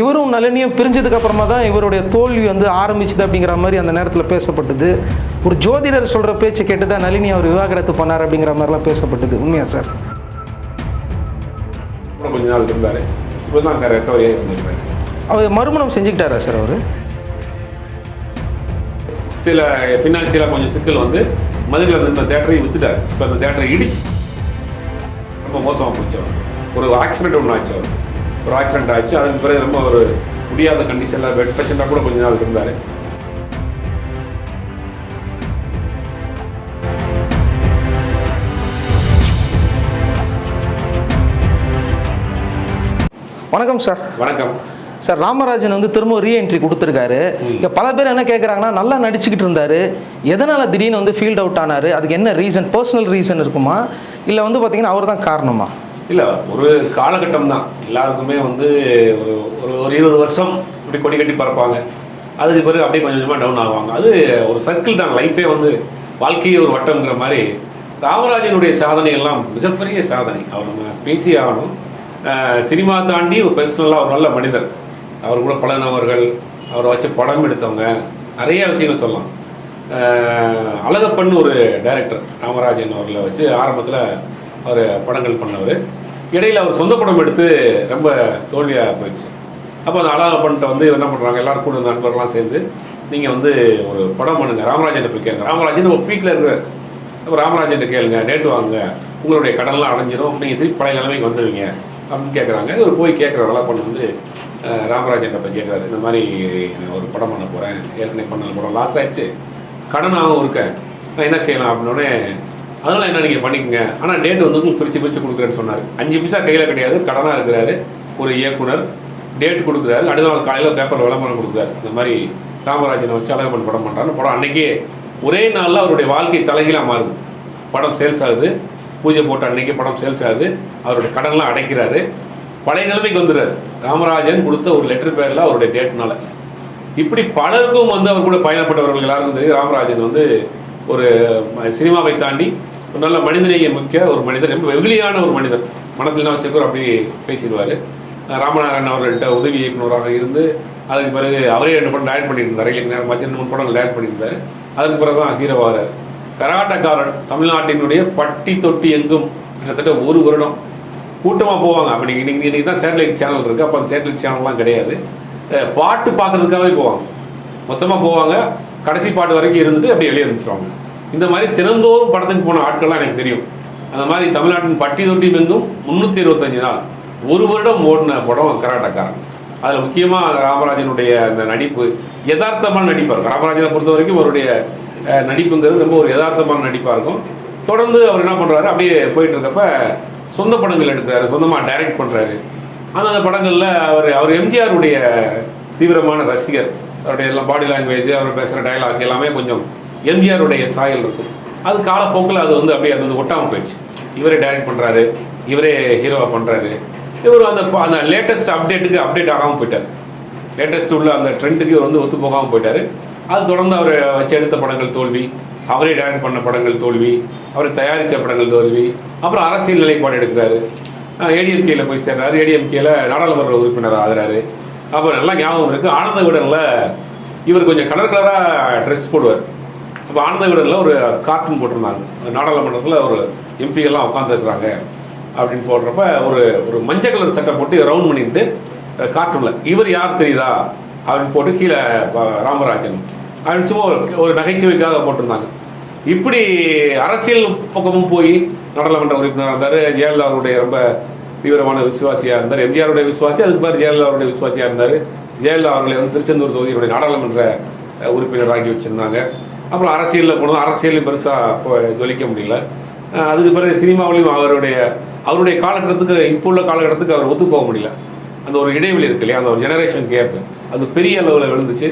இவரும் நளினியும் பிரிஞ்சதுக்கு அப்புறமா தான் இவருடைய தோல்வி வந்து ஆரம்பிச்சுது அப்படிங்கிற மாதிரி அந்த நேரத்தில் பேசப்பட்டது. ஒரு ஜோதிடர் சொல்கிற பேச்சு கேட்டு தான் நளினி அவர் விவாகரத்து பண்ணார் அப்படிங்கிற மாதிரிலாம் பேசப்பட்டது. உண்மையா சார்? கொஞ்ச நாள் இருந்தார். இப்போ தான் ரெக்கவரி ஆகி அவர் மறுமணம் செஞ்சுக்கிட்டாரா சார் அவர்? சில ஃபினான்ஷியலாக கொஞ்சம் சிக்கல் வந்து மதுரையில் இருந்த இந்த தேட்டரையும் வித்துட்டார். இப்போ அந்த தேட்டரை இடிச்சு ரொம்ப மோசமாக போச்சு ஒரு ஆக்சிடென்ட் ஒன்று ஆச்சு அவர் ஒரு ஆக்சிடென்ட் ஆச்சு அதுக்கு பிறகு ரொம்ப ஒரு முடியாத கண்டிஷனில் பெட் பேஷண்டாக கூட கொஞ்ச நாள் இருந்தார். வணக்கம் சார் வணக்கம். சார் ராமராஜன் வந்து திரும்ப ரீஎன்ட்ரி கொடுத்துருக்காரு. இங்கே பல பேர் என்ன கேட்குறாங்கன்னா நல்லா நடிச்சுக்கிட்டு இருந்தாரு. எதனால் திடீர்னு வந்து ஃபீல்ட் அவுட் ஆனார்? அதுக்கு என்ன ரீசன் பர்சனல் ரீசன் இருக்குமா? இல்லை வந்து பார்த்தீங்கன்னா அவர் தான் காரணமா? இல்லை ஒரு காலகட்டம் தான் எல்லாருக்குமே வந்து ஒரு ஒரு ஒரு இருபது வருஷம் இப்படி கொடி கட்டி பறப்பாங்க. அதுக்கு பிறகு அப்படியே கொஞ்சம் கொஞ்சமாக டவுன் ஆவாங்க. அது ஒரு சர்க்கிள் தான். லைஃபே வந்து வாழ்க்கையே ஒரு வட்டம்ங்கிற மாதிரி. ராமராஜனுடைய சாதனை எல்லாம் மிகப்பெரிய சாதனை. அவர் நம்ம பேசி ஆகணும். சினிமா தாண்டி ஒரு பர்சனலாக ஒரு நல்ல மனிதர். அவர் கூட பழகினவர்கள் அவரை வச்சு படம் எடுத்தவங்க நிறைய விஷயங்கள் சொல்லலாம். அழகப்பன் ஒரு டைரக்டர் ராமராஜன் அவர்களை வச்சு ஆரம்பத்தில் அவர் படங்கள் பண்ணவர். இடையில் அவர் சொந்த படம் எடுத்து ரொம்ப தோல்வியாக போயிடுச்சு. அப்போ அந்த அழகப்பன்ட்ட வந்து என்ன பண்ணுறாங்க எல்லாரும் கூட நண்பர்கள்லாம் சேர்ந்து நீங்கள் வந்து ஒரு படம் பண்ணுங்க. ராமராஜன் போய் கேளுங்க. ராமராஜன் ஒரு பீக்கில் இருக்கிற அப்போ ராமராஜன் கேளுங்க டேட்டு வாங்க உங்களுடைய கடன்லாம் அடைஞ்சிரும். நீங்கள் திருப்பி பழைய நிலைமைக்கு வந்துடுவீங்க அப்படின்னு கேட்குறாங்க இவர் போய் கேட்குற அழகப்பன் வந்து ராமராஜன் போய் கேட்குறாரு இந்த மாதிரி நான் ஒரு படம் பண்ண போகிறேன் ஏற்கனவே பண்ண படம் லாஸ் ஆயிடுச்சு. கடனாகவும் இருக்கேன். நான் என்ன செய்யலாம் அப்படின்னோடனே அதனால் என்ன நீங்கள் பண்ணிக்கோங்க. ஆனால் டேட் வந்து உங்களுக்கு பிரித்து பிரித்து கொடுக்குறேன்னு சொன்னார். அஞ்சு பைசா கையில் கிடையாது கடனாக இருக்கிறாரு ஒரு இயக்குனர் டேட் கொடுக்குறாரு அடுத்த நாள் காலையில் பேப்பர் விளம்பரம் கொடுக்குறாரு. இந்த மாதிரி ராமராஜனை வச்சு அழகப்பன் படம் பண்ணுறாரு படம் அன்றைக்கே ஒரே நாளில் அவருடைய வாழ்க்கை தலைகீழாக மாறுது. படம் சேல்ஸ் ஆகுது. பூஜை போட்ட அன்றைக்கி படம் சேல்ஸ் ஆகுது. அவருடைய கடன்லாம் அடைக்கிறாரு. பழைய நிலைமைக்கு வந்துடுறாரு. ராமராஜன் கொடுத்த ஒரு லெட்டர் பேரில் அவருடைய டேட்னால இப்படி பலருக்கும் வந்து அவர் கூட பயணப்பட்டவர்கள் எல்லாருக்கும் தெரியும். ராமராஜன் வந்து ஒரு சினிமாவை தாண்டி ஒரு நல்ல மனிதநேயம் மிக்க ஒரு மனிதர் ரொம்ப வெகுளியான ஒரு மனிதர் மனசில் என்ன வச்சிருக்கோ அப்படி பேசிடுவார். ராமநாதன் அவர்கள்ட்ட உதவி இயக்குனராக இருந்து அதுக்கு பிறகு அவரே ரெண்டு படம் டயட் பண்ணியிருந்தார். இருந்தார் இல்லைங்க நேரம் ரெண்டு மூணு படம் டயட் பண்ணியிருந்தார். அதுக்கு பிறகு தான் ஹீரோவாகிறார் கராட்டக்காரன் தமிழ்நாட்டினுடைய பட்டி தொட்டி எங்கும் கிட்டத்தட்ட ஒரு வருடம் கூட்டமாக போவாங்க. அப்போ நீங்கள் நீங்கள் இன்றைக்கி தான் சேட்டலைட் சேனல் இருக்குது அப்போ அந்த சேட்டலைட் சேனல்லாம் கிடையாது. பாட்டு பார்க்கறதுக்காகவே போவாங்க. மொத்தமாக போவாங்க. கடைசி பாட்டு வரைக்கும் இருந்துட்டு அப்படியே வெளியே அனுப்பிச்சிருவாங்க இந்த மாதிரி தினந்தோறும் படத்துக்கு போன ஆட்கள்லாம் எனக்கு தெரியும். அந்த மாதிரி தமிழ்நாட்டின் பட்டி தொட்டி மெங்கும் முந்நூற்றி இருபத்தஞ்சு நாள். ஒரு வருடம் ஓடின படம் கராட்டக்காரன் அதில் முக்கியமாக ராமராஜனுடைய அந்த நடிப்பு யதார்த்தமான நடிப்பாக இருக்கும். ராமராஜனை பொறுத்த வரைக்கும் அவருடைய நடிப்புங்கிறது ரொம்ப ஒரு யதார்த்தமான நடிப்பாக இருக்கும். தொடர்ந்து அவர் என்ன பண்ணுறாரு அப்படியே போயிட்டு இருக்கப்ப சொந்த படங்கள் எடுக்கிறாரு. சொந்தமாக டைரக்ட் பண்ணுறாரு ஆனால் அந்த படங்களில் அவர் அவர் எம்ஜிஆருடைய தீவிரமான ரசிகர். அவருடைய எல்லாம் பாடி லாங்குவேஜ் அவர் பேசுகிற டைலாக் எல்லாமே கொஞ்சம் எம்ஜிஆருடைய சாயல் இருக்கும். அது காலப்போக்கில் அது வந்து அப்படியே அது வந்து ஒட்டாமல் போயிடுச்சு. இவரே டைரக்ட் பண்ணுறாரு இவரே ஹீரோவாக பண்ணுறாரு இவர் அந்த அந்த லேட்டஸ்ட் அப்டேட்டுக்கு அப்டேட் ஆகாமல் போயிட்டார். லேட்டஸ்ட் உள்ள அந்த ட்ரெண்டுக்கு இவர் வந்து ஒத்து போகாமல் போயிட்டார். அது தொடர்ந்து அவர் வச்சு எடுத்த படங்கள் தோல்வி அவரே டைரக்ட் பண்ண படங்கள் தோல்வி அவரை தயாரித்த படங்கள் தோல்வி அப்புறம் அரசியல் நிலைப்பாடு எடுக்கிறாரு. ஏடிஎம்கேயில் போய் சேர்றாரு. ஏடிஎம்கேயில் நாடாளுமன்ற உறுப்பினர் ஆகிறாரு. அப்புறம் நல்லா ஞாபகம் இருக்குது ஆனந்த விடனில் இவர் கொஞ்சம் கலர் கலராக ட்ரெஸ் போடுவார். அப்போ ஆனந்த விடனில் ஒரு கார்ட்டூன் போட்டிருந்தாங்க. நாடாளுமன்றத்தில் ஒரு எம்பிகள்லாம் உட்காந்துருக்குறாங்க அப்படின்னு போடுறப்ப ஒரு ஒரு மஞ்சள் கலர் சட்டை போட்டு ரவுண்ட் பண்ணிட்டு கார்ட்டூனில் இவர் யார் தெரியுதா? அப்படின்னு போட்டு கீழே ராமராஜன் அப்படின்னு சும்மா ஒரு ஒரு நகைச்சுவைக்காக போட்டிருந்தாங்க. இப்படி அரசியல் பக்கமும் போய் நாடாளுமன்ற உறுப்பினராக இருந்தார். ஜெயலலிதா அவருடைய ரொம்ப தீவிரமான விசுவாசியாக இருந்தார். எம்ஜிஆருடைய விசுவாசி அதுக்கு மாதிரி ஜெயலலிதா அவருடைய விசுவாசியாக இருந்தார். ஜெயலலிதா அவர்களை வந்து திருச்செந்தூர் தொகுதியினுடைய நாடாளுமன்ற உறுப்பினராகி வச்சுருந்தாங்க. அப்புறம் அரசியலில் போனோம் அரசியலையும் பெருசாக ஜொலிக்க முடியல. அதுக்கு பிறகு சினிமாவிலையும் அவருடைய அவருடைய காலகட்டத்துக்கு இப்போ உள்ள காலகட்டத்துக்கு அவர் ஒத்து போக முடியல. அந்த ஒரு இடைவெளி இருக்கு இல்லையா? அந்த ஒரு ஜெனரேஷன் கேப் அது பெரிய அளவில் விழுந்துச்சு.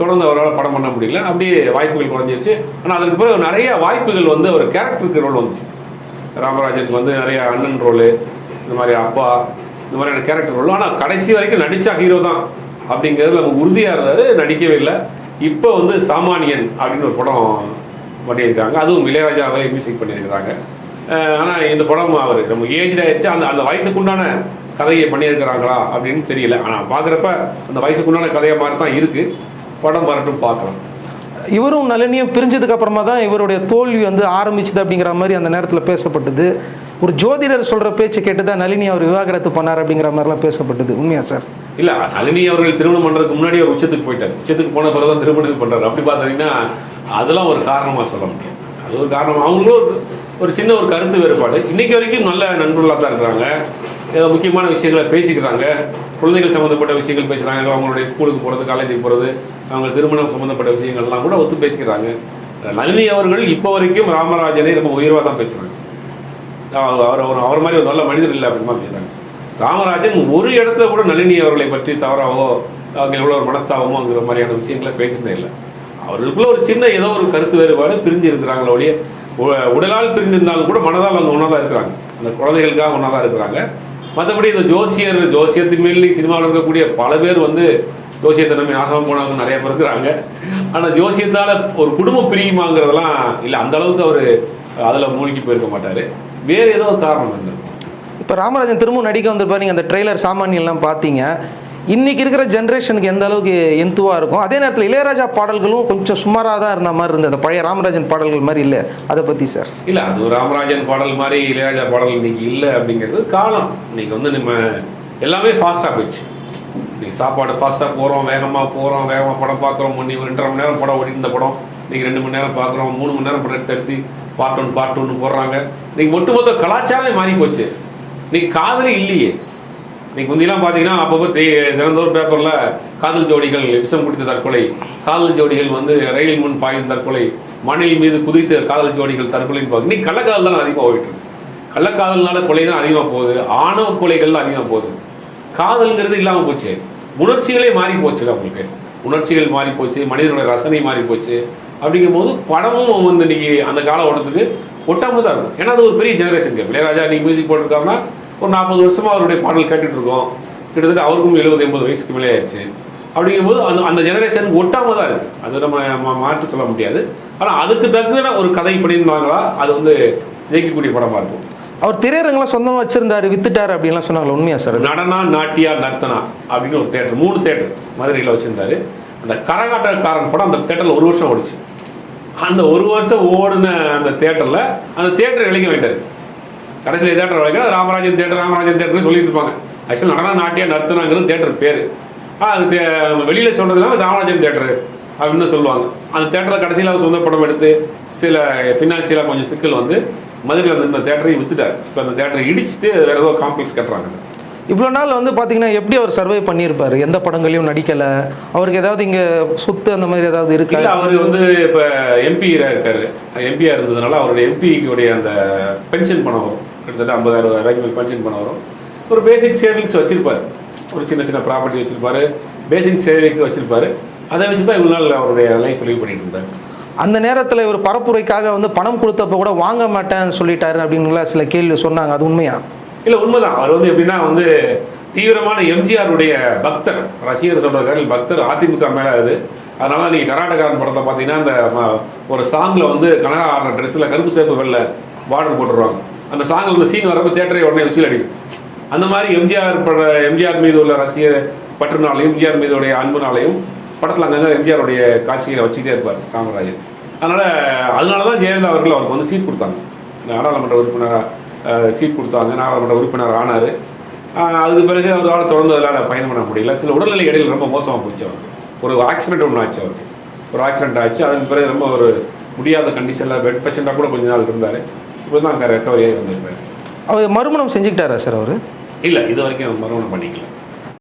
தொடர்ந்து அவரால் படம் பண்ண முடியல. அப்படியே வாய்ப்புகள் குறைஞ்சிருச்சு. ஆனால் அதற்கு பிறகு நிறைய வாய்ப்புகள் வந்து ஒரு கேரக்டருக்கு ரோல் வந்துச்சு. ராமராஜனுக்கு வந்து நிறைய அண்ணன் ரோலு இந்த மாதிரி அப்பா இந்த மாதிரியான கேரக்டர் உள்ள ஆனால் கடைசி வரைக்கும் நடித்தா ஹீரோ தான் அப்படிங்கிறதுல அவங்க உறுதியாக இருந்தார் நடிக்கவே இல்லை. இப்போ வந்து சாமானியன் அப்படின்னு ஒரு படம் பண்ணியிருக்காங்க. அதுவும் இளையராஜாவே மியூசிக் பண்ணியிருக்கிறாங்க. ஆனால் இந்த படம் அவர் நம்ம ஏஜ் ஆயிடுச்சு. அந்த அந்த வயசுக்குண்டான கதையை பண்ணியிருக்கிறாங்களா அப்படின்னு தெரியல. ஆனால் பார்க்குறப்ப அந்த வயசுக்குண்டான கதையை மாதிரி தான் இருக்குது படம் வரட்டும் பார்க்கலாம். இவரும் நளினியும் பிரிஞ்சதுக்கு அப்புறமா தான் இவருடைய தோல்வி வந்து ஆரம்பிச்சுது அப்படிங்கிற மாதிரி அந்த நேரத்தில் பேசப்பட்டது. ஒரு ஜோதிடர் சொல்ற பேச்சு கேட்டு தான் நளினி அவர் விவாகரத்து பண்ணார் அப்படிங்கிற மாதிரிலாம் பேசப்பட்டது. உண்மையா சார்? இல்லை நளினி அவர்கள் திருமணம் பண்ணுறதுக்கு முன்னாடி ஒரு உச்சத்துக்கு போயிட்டார். உச்சத்துக்கு போன பிறகு தான் திருமணம் பண்ணுறாரு அப்படி பார்த்தீங்கன்னா அதெல்லாம் ஒரு காரணமாக சொல்ல முடியாது. அது ஒரு காரணம். அவங்களும் ஒரு ஒரு சின்ன ஒரு கருத்து வேறுபாடு. இன்னைக்கு வரைக்கும் நல்ல நண்பர்களாக தான் இருக்கிறாங்க. ஏதோ முக்கியமான விஷயங்களை பேசிக்கிறாங்க. குழந்தைகள் சம்மந்தப்பட்ட விஷயங்கள் பேசுகிறாங்க அவங்களுடைய ஸ்கூலுக்கு போகிறது காலேஜுக்கு போகிறது அவங்க திருமணம் சம்மந்தப்பட்ட விஷயங்கள்லாம் கூட ஒத்து பேசிக்கிறாங்க. நளினி அவர்கள் இப்போ வரைக்கும் ராமராஜனை ரொம்ப உயர்வாக தான் பேசுகிறாங்க அவர் அவர் அவர் மாதிரி ஒரு நல்ல மனிதர் இல்லை அப்படின்னு தான் ராமராஜன் ஒரு இடத்துல கூட நளினி அவர்களை பற்றி தவறாவோ அவங்க எவ்வளோ ஒரு மனஸ்தாபமோங்கிற மாதிரியான விஷயங்களை பேசுகிறதே இல்லை. அவர்களுக்குள்ள ஒரு சின்ன ஏதோ ஒரு கருத்து வேறுபாடு பிரிஞ்சு இருக்கிறாங்களோ ஒழிய உ- உடலால் பிரிந்திருந்தாலும் கூட மனதால் அவங்க ஒன்றா தான் இருக்கிறாங்க. அந்த குழந்தைகளுக்காக ஒன்றா தான் இருக்கிறாங்க. மற்றபடி இந்த ஜோசியர் ஜோசியத்தின் மேல் சினிமாவில் இருக்கக்கூடிய பல பேர் வந்து ஜோசியத்தை நம்பி நாசமாக போனவங்க நிறைய பேர் இருக்கிறாங்க. ஆனால் ஜோசியத்தால் ஒரு குடும்பம் பிரியுமாங்கிறதெல்லாம் இல்லை அந்த அளவுக்கு அவர் அதில் மூழ்கி போயிருக்க மாட்டார். வேறு ஏதோ காரணம் இருந்திருக்கும். இப்போ ராமராஜன் திரும்பவும் நடிக்க வந்திருப்பாரு. நீங்கள் அந்த ட்ரெய்லர் சாமானியெல்லாம் பார்த்தீங்க. இன்னைக்கு இருக்கிற ஜென்ரேஷனுக்கு எந்த அளவுக்கு எந்துவாக இருக்கும்? அதே நேரத்தில் இளையராஜா பாடல்களும் கொஞ்சம் சுமாராக தான் இருந்த மாதிரி இருந்தது. அந்த பழைய ராமராஜன் பாடல்கள் மாதிரி இல்லை. அதை பற்றி சார் இல்லை அது ஒரு ராமராஜன் பாடல் மாதிரி இளையராஜா பாடல் இன்னைக்கு இல்லை அப்படிங்கிறது காலம் இன்னைக்கு வந்து நம்ம எல்லாமே ஃபாஸ்ட்டாக போயிடுச்சு. இன்னைக்கு சாப்பாடு ஃபாஸ்ட்டாக போகிறோம் வேகமாக போகிறோம் வேகமாக படம் பார்க்குறோம். முன்னி ரெண்டரை மணி நேரம் படம் ஓடிட்டு இருந்த படம். இன்னைக்கு ரெண்டு மணி நேரம் பார்க்குறோம் மூணு மணி நேரம் படம் எடுத்து எடுத்து பார்ட் ஒன் பார்ட் ஒன்று போடுறாங்க. இன்னைக்கு ஒட்டுமொத்த கலாச்சாரமே மாறி போச்சு இன்னைக்கு காதலே இல்லையே. இன்னைக்கு முந்திலாம் பார்த்தீங்கன்னா அப்பப்போ தே தினந்தோறும் பேப்பரில் காதல் ஜோடிகள் விஷம் குடித்த தற்கொலை காதல் ஜோடிகள் வந்து ரயிலின் முன் பாய்ந்த தற்கொலை மணல் மீது குதித்த காதல் ஜோடிகள் தற்கொலைன்னு பார்க்க இன்னைக்கு கள்ளக்காதல் தான் அதிகமாக போயிட்டு இருக்கு. கள்ளக்காதல்னால கொலை தான் அதிகமாக போகுது. ஆணவ கொலைகள் தான் அதிகமாக போகுது. காதல்ங்கிறது இல்லாமல் போச்சு. உணர்ச்சிகளே மாறி போச்சுல அவங்களுக்கு உணர்ச்சிகள் மாறி போச்சு மனிதனோட ரசனை மாறி போச்சு. அப்படிங்கும்போது படமும் வந்து இன்னைக்கு அந்த காலகட்டத்துக்கு ஒட்டாமல் தான் இருக்கும். ஏன்னா அது ஒரு பெரிய ஜெனரேஷன் கேப் இளையராஜா இன்னைக்கு மியூசிக் போட்டிருக்காருன்னா ஒரு நாற்பது வருஷமா அவருடைய பாடல் கேட்டுட்டு இருக்கோம். கிட்டத்தட்ட அவருக்கும் எழுபது எண்பது வயசுக்கு மேலே ஆயிடுச்சு. அப்படிங்கும்போது அந்த அந்த ஜெனரேஷன் ஒட்டாம தான் இருக்கு. அது நம்ம மாற்று சொல்ல முடியாது. ஆனால் அதுக்கு தகுந்த ஒரு கதை பண்ணியிருந்தாங்களா அது வந்து ஜெயிக்கக்கூடிய படமா இருக்கும். அவர் திரையரங்கெல்லாம் சொந்தமாக வச்சிருந்தாரு வித்துட்டாரு அப்படின்லாம் சொன்னாங்களா? உண்மையா சார்? நடனா நாட்டியா நர்த்தனா அப்படின்னு ஒரு தேட்டர் மூணு தேட்டர் மதுரையில் வச்சிருந்தாரு. அந்த கரகாட்டக்காரன் படம் அந்த தேட்டரில் ஒரு வருஷம் ஓடிச்சு. அந்த ஒரு வருஷம் ஓடின அந்த தேட்டரில் அந்த தேட்டர் இழைக்க வேண்டாரு கடைசியில் தேட்டர் வைக்க ராமராஜன் தேட்டர் ராமராஜன் தேட்டர்னு சொல்லிட்டு இருப்பாங்க. ஆக்சுவலி நடனா நாட்டியா நர்த்தனாங்கிறது தேட்டர் பேர். அது வெளியில சொல்றதுனால ராமராஜன் தேட்டர் அப்படின்னு சொல்லுவாங்க. அந்த தேட்டரில் கடைசியில் அவர் சொந்த படம் எடுத்து சில ஃபினான்ஷியலாக கொஞ்சம் சிக்கல் வந்து மதுரையில் இந்த தேட்டரையும் வித்துட்டார். இப்போ அந்த தேட்டரை இடிச்சிட்டு வேற ஏதோ காம்ப்ளெக்ஸ் கட்டுறாங்க. இவ்வளோ நாள் வந்து பார்த்தீங்கன்னா எப்படி அவர் சர்வை பண்ணியிருப்பாரு? எந்த படங்களையும் நடிக்கலை. அவருக்கு ஏதாவது இங்கே சொத்து அந்த மாதிரி ஏதாவது இருக்கா? இல்ல அவர் வந்து இப்ப எம்பி இருக்காரு. எம்பியா இருந்ததுனால அவருடைய எம்பிக்குடைய அந்த பென்ஷன் பணம் வரும். கிட்டத்தட்ட ஐம்பது அறுபதாயிரம் பென்ஷன் பணம் வரும். ஒரு பேசிக் சேவிங்ஸ் வச்சிருப்பாரு. ஒரு சின்ன சின்ன ப்ராப்பர்ட்டி வச்சிருப்பாரு. பேசிக் சேவிங்ஸ் வச்சிருப்பாரு. அதை வச்சு தான் இவ்வளவு நாள் அவருடைய லைஃப் லீவ் பண்ணிட்டு இருந்தார். அந்த நேரத்தில் இவர் பரப்புரைக்காக வந்து பணம் கொடுத்தப்ப கூட வாங்க மாட்டேன்னு சொல்லிட்டாரு அப்படின்னுலாம் சில கேள்வி சொன்னாங்க. அது உண்மையா? இல்ல உண்மைதான். அவர் வந்து எப்படின்னா வந்து தீவிரமான எம்ஜிஆருடைய பக்தர். ரசிகர் சொல்றதுக்காக பக்தர் அதிமுக மேல அது. அதனால நீங்க கராட்டக்காரன் படத்தை பார்த்தீங்கன்னா அந்த ஒரு சாங்ல வந்து கனகா ஆடுற ட்ரெஸ்ல கருப்பு சேப்பு வெள்ள பார்டர் போட்டுருவாங்க. அந்த சாங் அந்த சீன் வரப்ப தேட்டரை உடனே விசில் அடிக்கும். அந்த மாதிரி எம்ஜிஆர் பட எம்ஜிஆர் மீது உள்ள ரசிகர் பற்றுனாலையும் எம்ஜிஆர் மீதுடைய அன்புனாலையும் படத்தில் அங்கங்கே எம்ஜிஆருடைய காட்சிகளை வச்சுக்கிட்டே இருப்பார் காமராஜர். அதனால் அதனால தான் ஜெயலலிதா அவர்கள் அவருக்கு வந்து சீட் கொடுத்தாங்க. நாடாளுமன்ற உறுப்பினராக சீட் கொடுத்தாங்க. நாடாளுமன்ற உறுப்பினர் ஆனார். அதுக்கு பிறகு அவரால் தொடர்ந்து அதில் பயணம் பண்ண முடியல. சில உடல்நிலை இடையில் ரொம்ப மோசமாக போச்சு அவருக்கு. ஒரு ஆக்சிடென்ட் ஒன்று ஆச்சு அவருக்கு. ஒரு ஆக்சிடென்ட் ஆச்சு. அதன் பிறகு ரொம்ப ஒரு முடியாத கண்டிஷனில் பெட் பேஷண்ட்டாக கூட கொஞ்ச நாள் இருந்தார். இப்போ தான் அங்கே ரெக்கவரி ஆகி வந்திருக்காரு அவர் மறுமணம் செஞ்சுக்கிட்டாரா சார் அவர்? இல்லை இது வரைக்கும் மறுமணம் பண்ணிக்கல.